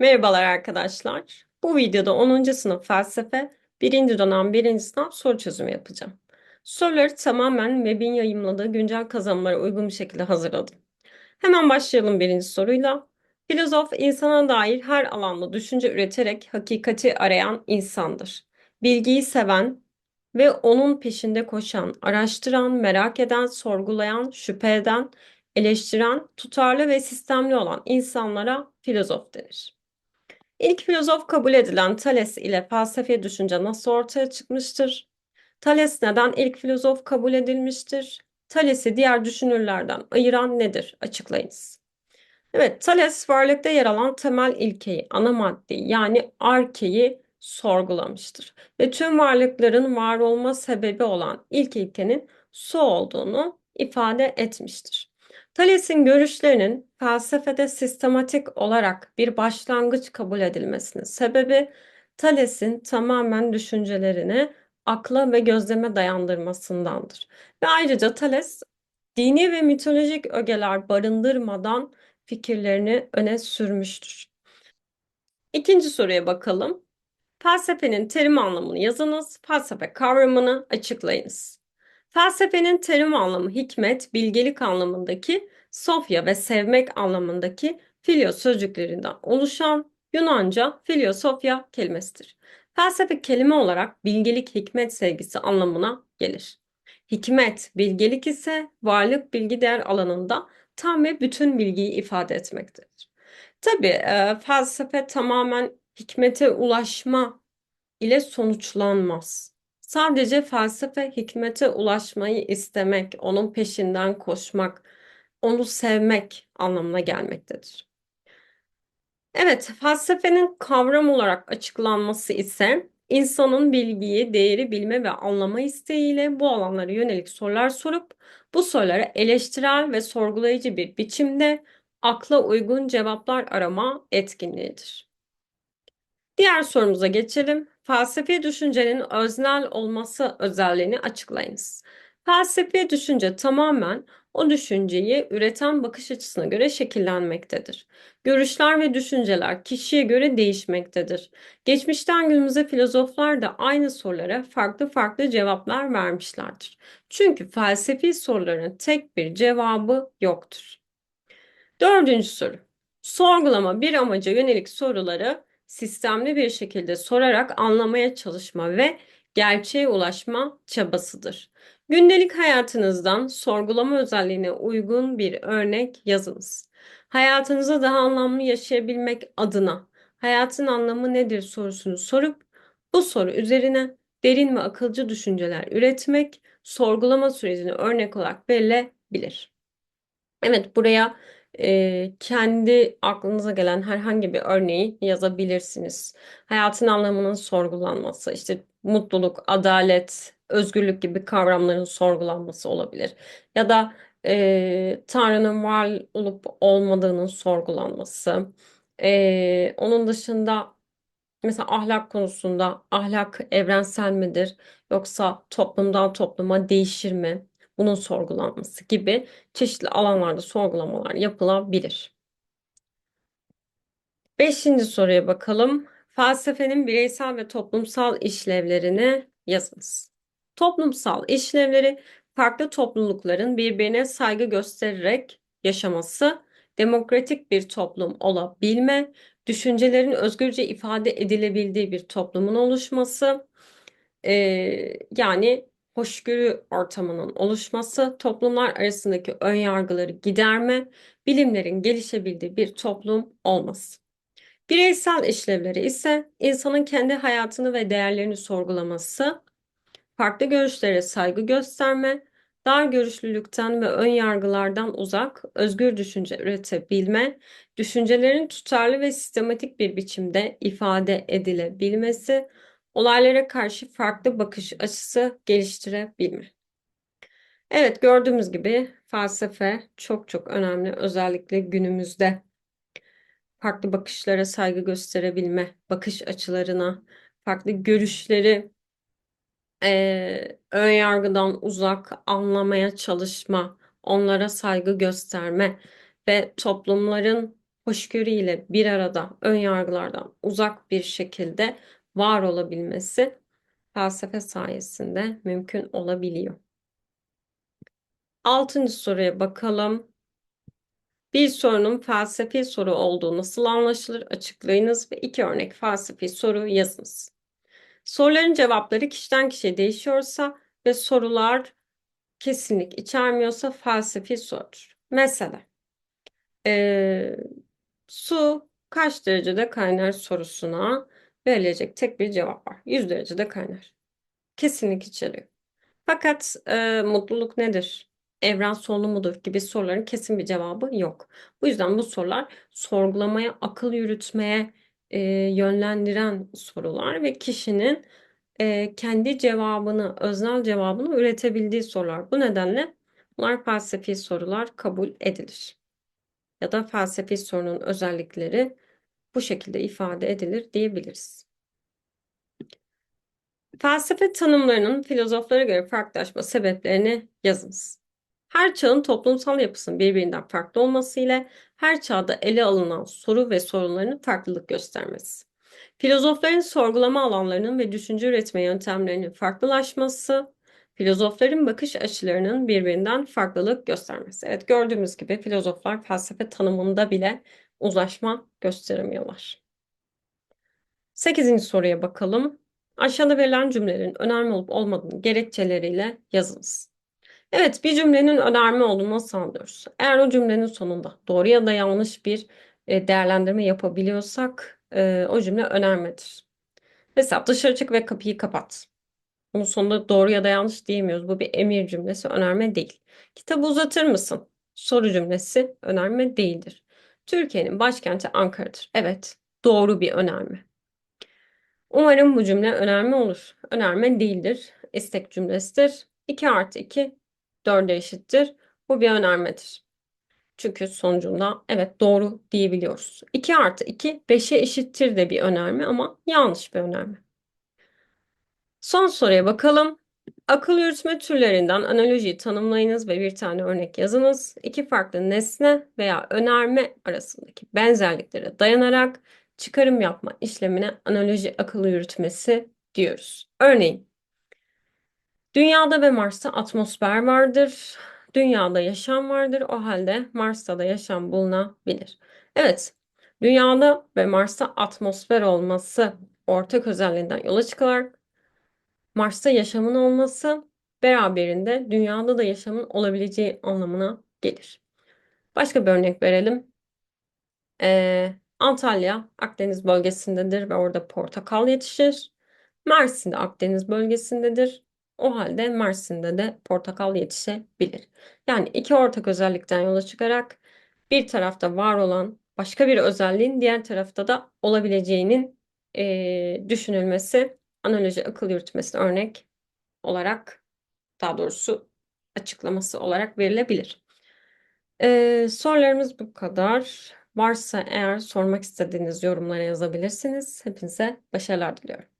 Merhabalar arkadaşlar. Bu videoda 10. sınıf felsefe 1. dönem 1. sınav soru çözümü yapacağım. Soruları tamamen web'in yayımladığı güncel kazanımlara uygun bir şekilde hazırladım. Hemen başlayalım birinci soruyla. Filozof insana dair her alanda düşünce üreterek hakikati arayan insandır. Bilgiyi seven ve onun peşinde koşan, araştıran, merak eden, sorgulayan, şüphe eden, eleştiren, tutarlı ve sistemli olan insanlara filozof denir. İlk filozof kabul edilen Thales ile felsefi düşünce nasıl ortaya çıkmıştır? Thales neden ilk filozof kabul edilmiştir? Thales'i diğer düşünürlerden ayıran nedir? Açıklayınız. Evet, Thales varlıkta yer alan temel ilkeyi, ana maddeyi yani arkeyi sorgulamıştır. Ve tüm varlıkların var olma sebebi olan ilk ilkenin su olduğunu ifade etmiştir. Thales'in görüşlerinin felsefede sistematik olarak bir başlangıç kabul edilmesinin sebebi Thales'in tamamen düşüncelerini akla ve gözleme dayandırmasındandır. Ve ayrıca Thales dini ve mitolojik ögeler barındırmadan fikirlerini öne sürmüştür. İkinci soruya bakalım. Felsefenin terim anlamını yazınız, felsefe kavramını açıklayınız. Felsefenin terim anlamı hikmet, bilgelik anlamındaki sofya ve sevmek anlamındaki filio sözcüklerinden oluşan Yunanca filosofya kelimesidir. Felsefe kelime olarak bilgelik, hikmet, sevgisi anlamına gelir. Hikmet, bilgelik ise varlık bilgi değer alanında tam ve bütün bilgiyi ifade etmektedir. Tabii e, felsefe tamamen hikmete ulaşma ile sonuçlanmaz. Sadece felsefe hikmete ulaşmayı istemek, onun peşinden koşmak, onu sevmek anlamına gelmektedir. Evet, felsefenin kavram olarak açıklanması ise insanın bilgiyi, değeri bilme ve anlama isteğiyle bu alanlara yönelik sorular sorup bu sorulara eleştirel ve sorgulayıcı bir biçimde akla uygun cevaplar arama etkinliğidir. Diğer sorumuza geçelim. Felsefi düşüncenin öznel olması özelliğini açıklayınız. Felsefi düşünce tamamen o düşünceyi üreten bakış açısına göre şekillenmektedir. Görüşler ve düşünceler kişiye göre değişmektedir. Geçmişten günümüze filozoflar da aynı sorulara farklı farklı cevaplar vermişlerdir. Çünkü felsefi soruların tek bir cevabı yoktur. Dördüncü soru. Sorgulama bir amaca yönelik soruları sistemli bir şekilde sorarak anlamaya çalışma ve gerçeğe ulaşma çabasıdır. Gündelik hayatınızdan sorgulama özelliğine uygun bir örnek yazınız. Hayatınızı daha anlamlı yaşayabilmek adına hayatın anlamı nedir sorusunu sorup bu soru üzerine derin ve akılcı düşünceler üretmek sorgulama sürecini örnek olarak verilebilir. Evet buraya e, kendi aklınıza gelen herhangi bir örneği yazabilirsiniz. Hayatın anlamının sorgulanması, işte mutluluk, adalet, özgürlük gibi kavramların sorgulanması olabilir. Ya da e, Tanrı'nın var olup olmadığının sorgulanması. E, onun dışında mesela ahlak konusunda ahlak evrensel midir yoksa toplumdan topluma değişir mi? Bunun sorgulanması gibi çeşitli alanlarda sorgulamalar yapılabilir. Beşinci soruya bakalım. Felsefenin bireysel ve toplumsal işlevlerini yazınız. Toplumsal işlevleri farklı toplulukların birbirine saygı göstererek yaşaması, demokratik bir toplum olabilme, düşüncelerin özgürce ifade edilebildiği bir toplumun oluşması, e, yani hoşgörü ortamının oluşması, toplumlar arasındaki önyargıları giderme, bilimlerin gelişebildiği bir toplum olması. Bireysel işlevleri ise insanın kendi hayatını ve değerlerini sorgulaması, farklı görüşlere saygı gösterme, dar görüşlülükten ve ön yargılardan uzak, özgür düşünce üretebilme, düşüncelerin tutarlı ve sistematik bir biçimde ifade edilebilmesi, olaylara karşı farklı bakış açısı geliştirebilme. Evet gördüğümüz gibi felsefe çok çok önemli özellikle günümüzde farklı bakışlara saygı gösterebilme, bakış açılarına, farklı görüşleri e, ön yargıdan uzak anlamaya çalışma, onlara saygı gösterme ve toplumların hoşgörüyle bir arada, ön yargılardan uzak bir şekilde var olabilmesi felsefe sayesinde mümkün olabiliyor. Altıncı soruya bakalım. Bir sorunun felsefi soru olduğu nasıl anlaşılır? Açıklayınız ve iki örnek felsefi soru yazınız. Soruların cevapları kişiden kişiye değişiyorsa ve sorular kesinlik içermiyorsa felsefi sorudur. Mesela eee, su kaç derecede kaynar sorusuna verilecek tek bir cevap var. 100 derecede kaynar. Kesinlik içeriyor. Fakat e, mutluluk nedir? Evren sonu mudur? gibi soruların kesin bir cevabı yok. Bu yüzden bu sorular sorgulamaya, akıl yürütmeye e, yönlendiren sorular ve kişinin e, kendi cevabını, öznel cevabını üretebildiği sorular. Bu nedenle bunlar felsefi sorular kabul edilir. Ya da felsefi sorunun özellikleri bu şekilde ifade edilir diyebiliriz. Felsefe tanımlarının filozoflara göre farklılaşma sebeplerini yazınız. Her çağın toplumsal yapısının birbirinden farklı olması ile her çağda ele alınan soru ve sorunlarının farklılık göstermesi. Filozofların sorgulama alanlarının ve düşünce üretme yöntemlerinin farklılaşması, filozofların bakış açılarının birbirinden farklılık göstermesi. Evet gördüğümüz gibi filozoflar felsefe tanımında bile uzlaşma gösteremiyorlar. Sekizinci soruya bakalım. Aşağıda verilen cümlelerin önemli olup olmadığını gerekçeleriyle yazınız. Evet, bir cümlenin önemli olduğunu nasıl anlıyoruz? Eğer o cümlenin sonunda doğru ya da yanlış bir e, değerlendirme yapabiliyorsak e, o cümle önemlidir. Mesela dışarı çık ve kapıyı kapat. Bunun sonunda doğru ya da yanlış diyemiyoruz. Bu bir emir cümlesi önerme değil. Kitabı uzatır mısın? Soru cümlesi önerme değildir. Türkiye'nin başkenti Ankara'dır. Evet, doğru bir önerme. Umarım bu cümle önerme olur. Önerme değildir. İstek cümlesidir. 2 artı 2 4'e eşittir. Bu bir önermedir. Çünkü sonucunda evet doğru diyebiliyoruz. 2 artı 2 5'e eşittir de bir önerme ama yanlış bir önerme. Son soruya bakalım. Akıl yürütme türlerinden analojiyi tanımlayınız ve bir tane örnek yazınız. İki farklı nesne veya önerme arasındaki benzerliklere dayanarak çıkarım yapma işlemine analoji akıl yürütmesi diyoruz. Örneğin, Dünyada ve Mars'ta atmosfer vardır. Dünyada yaşam vardır. O halde Mars'ta da yaşam bulunabilir. Evet, Dünyada ve Mars'ta atmosfer olması ortak özelliğinden yola çıkarak Mars'ta yaşamın olması beraberinde dünyada da yaşamın olabileceği anlamına gelir. Başka bir örnek verelim. Ee, Antalya Akdeniz bölgesindedir ve orada portakal yetişir. Mersin de Akdeniz bölgesindedir. O halde Mersin'de de portakal yetişebilir. Yani iki ortak özellikten yola çıkarak bir tarafta var olan başka bir özelliğin diğer tarafta da olabileceğinin e, düşünülmesi analoji akıl yürütmesine örnek olarak daha doğrusu açıklaması olarak verilebilir. Ee, sorularımız bu kadar. Varsa eğer sormak istediğiniz yorumlara yazabilirsiniz. Hepinize başarılar diliyorum.